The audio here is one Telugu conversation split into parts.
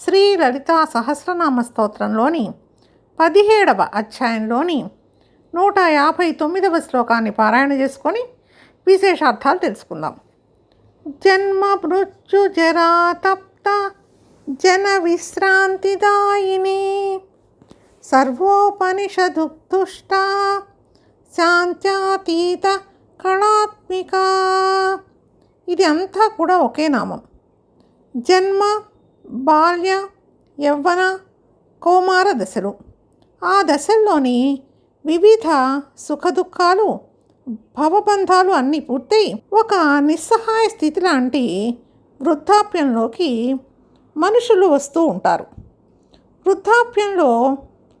శ్రీ లలితా సహస్రనామ స్తోత్రంలోని పదిహేడవ అధ్యాయంలోని నూట యాభై తొమ్మిదవ శ్లోకాన్ని పారాయణ చేసుకొని విశేషార్థాలు తెలుసుకుందాం. జన్మ మృత్యు జరా తప్త జన విశ్రాంతిదాయిని సర్వోపనిషదుక్తుష్ట శాంత్యాతీత కళాత్మిక. ఇది అంతా కూడా ఒకే నామం. జన్మ బాల్య యవ్వన కౌమార దశలు. ఆ దశల్లోని వివిధ సుఖదుఖాలు భవబంధాలు అన్నీ పూర్తయి ఒక నిస్సహాయ స్థితి లాంటి వృద్ధాప్యంలోకి మనుషులు వస్తూ ఉంటారు. వృద్ధాప్యంలో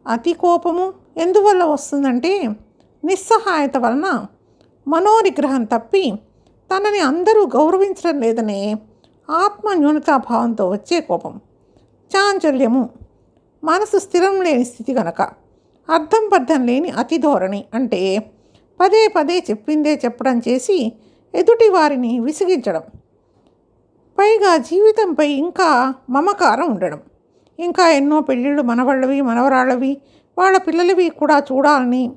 అతి కోపము ఎందువల్ల వస్తుందంటే నిస్సహాయత వలన మనోనిగ్రహం తప్పి తనని అందరూ గౌరవించడం లేదనే ఆత్మ న్యూనతాభావంతో వచ్చే కోపం. చాంచల్యము. మనసు స్థిరం లేని స్థితి గనక. అర్థం పర్థం లేని అతి ధోరణి అంటే పదే పదే చెప్పిందే చెప్పడం చేసి ఎదుటి వారిని విసిగించడం. పైగా జీవితంపై ఇంకా మమకారం ఉండడం. ఇంకా ఎన్నో పెళ్ళిళ్ళు మనవాళ్ళవి మనవరాళ్ళవి వాళ్ళ పిల్లలవి కూడా చూడాలని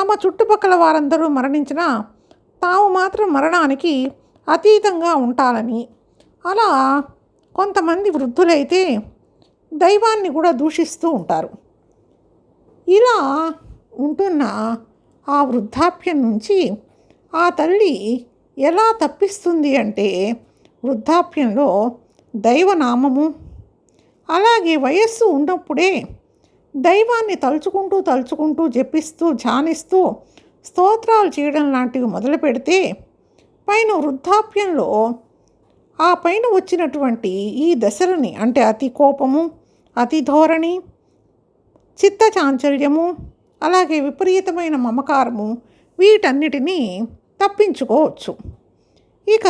తమ చుట్టుపక్కల వారందరూ మరణించినా తాము మాత్రం మరణానికి అతీతంగా ఉంటాలని అలా కొంతమంది వృద్ధులైతే దైవాన్ని కూడా దూషిస్తూ ఉంటారు. ఇలా ఉంటున్న ఆ వృద్ధాప్యం నుంచి ఆ తల్లి ఎలా తప్పిస్తుంది అంటే వృద్ధాప్యంలో దైవనామము అలాగే వయస్సు ఉన్నప్పుడే దైవాన్ని తలుచుకుంటూ తలుచుకుంటూ జపిస్తూ ధ్యానిస్తూ స్తోత్రాలు చేయడం లాంటివి మొదలు పెడితే పైన వృద్ధాప్యంలో ఆ పైన వచ్చినటువంటి ఈ దశలని అంటే అతి కోపము అతి ధోరణి చిత్త చాంచల్యము అలాగే విపరీతమైన మమకారము వీటన్నిటినీ తప్పించుకోవచ్చు. ఇక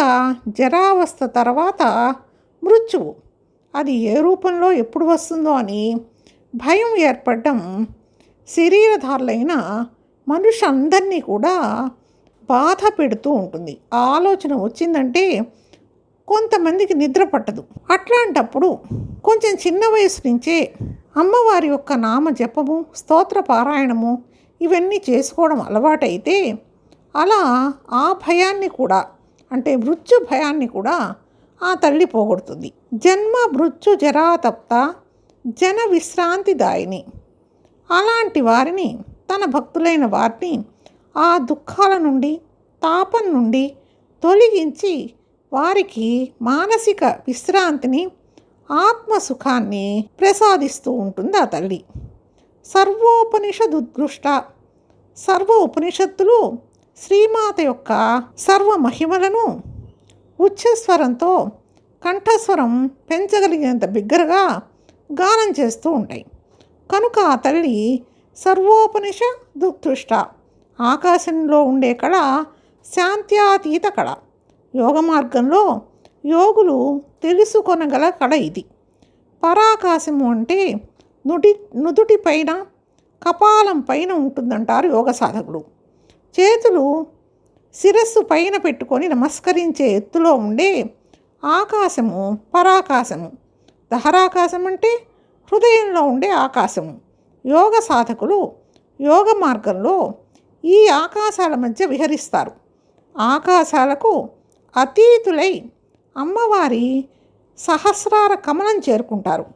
జరావస్థ తర్వాత మృత్యువు. అది ఏ రూపంలో ఎప్పుడు వస్తుందో అని భయం ఏర్పడడం శరీరధారులైన మనుషులందరినీ కూడా బాధ పెడుతూ ఉంటుంది. ఆలోచన వచ్చిందంటే కొంతమందికి నిద్ర పట్టదు. అట్లాంటప్పుడు కొంచెం చిన్న వయసు నుంచే అమ్మవారి యొక్క నామ జపము స్తోత్ర పారాయణము ఇవన్నీ చేసుకోవడం అలవాటైతే అలా ఆ భయాన్ని కూడా అంటే మృత్యు భయాన్ని కూడా ఆ తల్లి పోగొడుతుంది. జన్మ మృత్యు జరాతప్త జన విశ్రాంతిదాయిని. అలాంటి వారిని తన భక్తులైన వారిని ఆ దుఃఖాల నుండి తాపం నుండి తొలగించి వారికి మానసిక విశ్రాంతిని ఆత్మసుఖాన్ని ప్రసాదిస్తూ ఉంటుంది ఆ తల్లి. సర్వోపనిషదుద్గృష్ట సర్వ ఉపనిషత్తులు శ్రీమాత యొక్క సర్వ మహిమలను ఉచ్చస్వరంతో కంఠస్వరం పెంచగలిగినంత బిగ్గరగా గానం చేస్తూ ఉంటాయి. కనుక ఆ తల్లి సర్వోపనిష దుదృష్ట ఆకాశంలో ఉండే కళ శాంత్యాతీత కళ. యోగ మార్గంలో యోగులు తెలుసుకొనగల కళ ఇది. పరాకాశము అంటే నుటి నుదుటి పైన కపాలం పైన ఉంటుందంటారు యోగ సాధకుడు. చేతులు శిరస్సు పైన పెట్టుకొని నమస్కరించే ఎత్తులో ఉండే ఆకాశము పరాకాశము. దహరాకాశం అంటే హృదయంలో ఉండే ఆకాశము. యోగ సాధకులు యోగ మార్గంలో ఈ ఆకాశాల మధ్య విహరిస్తారు. ఆకాశాలకు అతీతులై అమ్మవారి సహస్రార కమలం చేరుకుంటారు.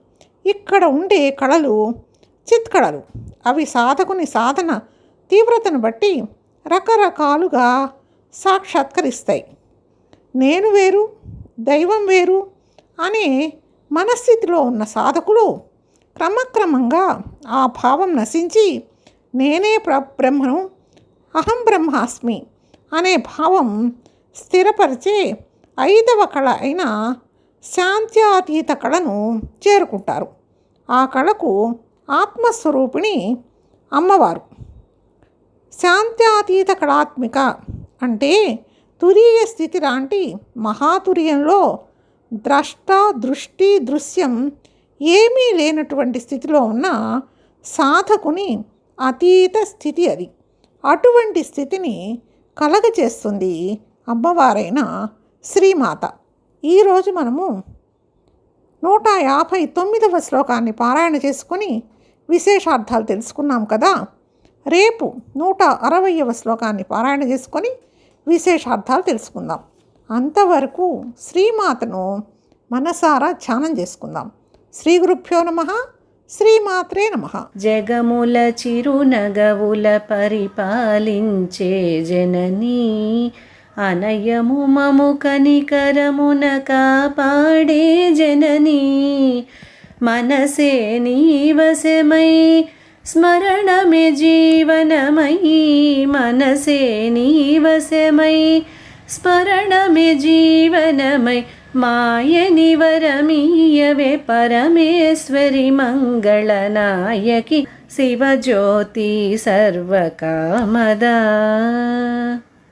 ఇక్కడ ఉండే కళలు చిత్కళలు. అవి సాధకుని సాధన తీవ్రతను బట్టి రకరకాలుగా సాక్షాత్కరిస్తాయి. నేను వేరు దైవం వేరు అనే మనస్థితిలో ఉన్న సాధకులు క్రమక్రమంగా ఆ భావం నశించి నేనే ప్ర బ్రహ్మను అహం బ్రహ్మాస్మి అనే భావం స్థిరపరిచే ఐదవ కళ అయిన శాంత్యాతీత కళను చేరుకుంటారు. ఆ కళకు ఆత్మస్వరూపిణి అమ్మవారు. శాంత్యాతీత కళాత్మిక అంటే తురీయ స్థితి లాంటి మహాతుర్యంలో ద్రష్ట దృష్టి దృశ్యం ఏమీ లేనటువంటి స్థితిలో ఉన్న సాధకుని అతీత స్థితి అది. అటువంటి స్థితిని కలగచేస్తుంది అమ్మవారైన శ్రీమాత. ఈరోజు మనము నూట యాభై తొమ్మిదవ శ్లోకాన్ని పారాయణ చేసుకొని విశేషార్థాలు తెలుసుకున్నాం కదా. రేపు నూట అరవయవ శ్లోకాన్ని పారాయణ చేసుకొని విశేషార్థాలు తెలుసుకుందాం. అంతవరకు శ్రీమాతను మనసారా ధ్యానం చేసుకుందాం. శ్రీ గురుభ్యో నమ శ్రీమాత్రే నమ. జగముల చిరునగవుల పరిపాలించే జననీ అనయము మము కనికరమున కాపాడే జననీ. మనసే నీవశమై స్మరణమే జీవనమయీ మనసే నీవశమై స్మరణమే జీవనమై. మాయని వరమీయవే పరమేశ్వరి మంగళనాయకి శివజ్యోతి సర్వకామదా.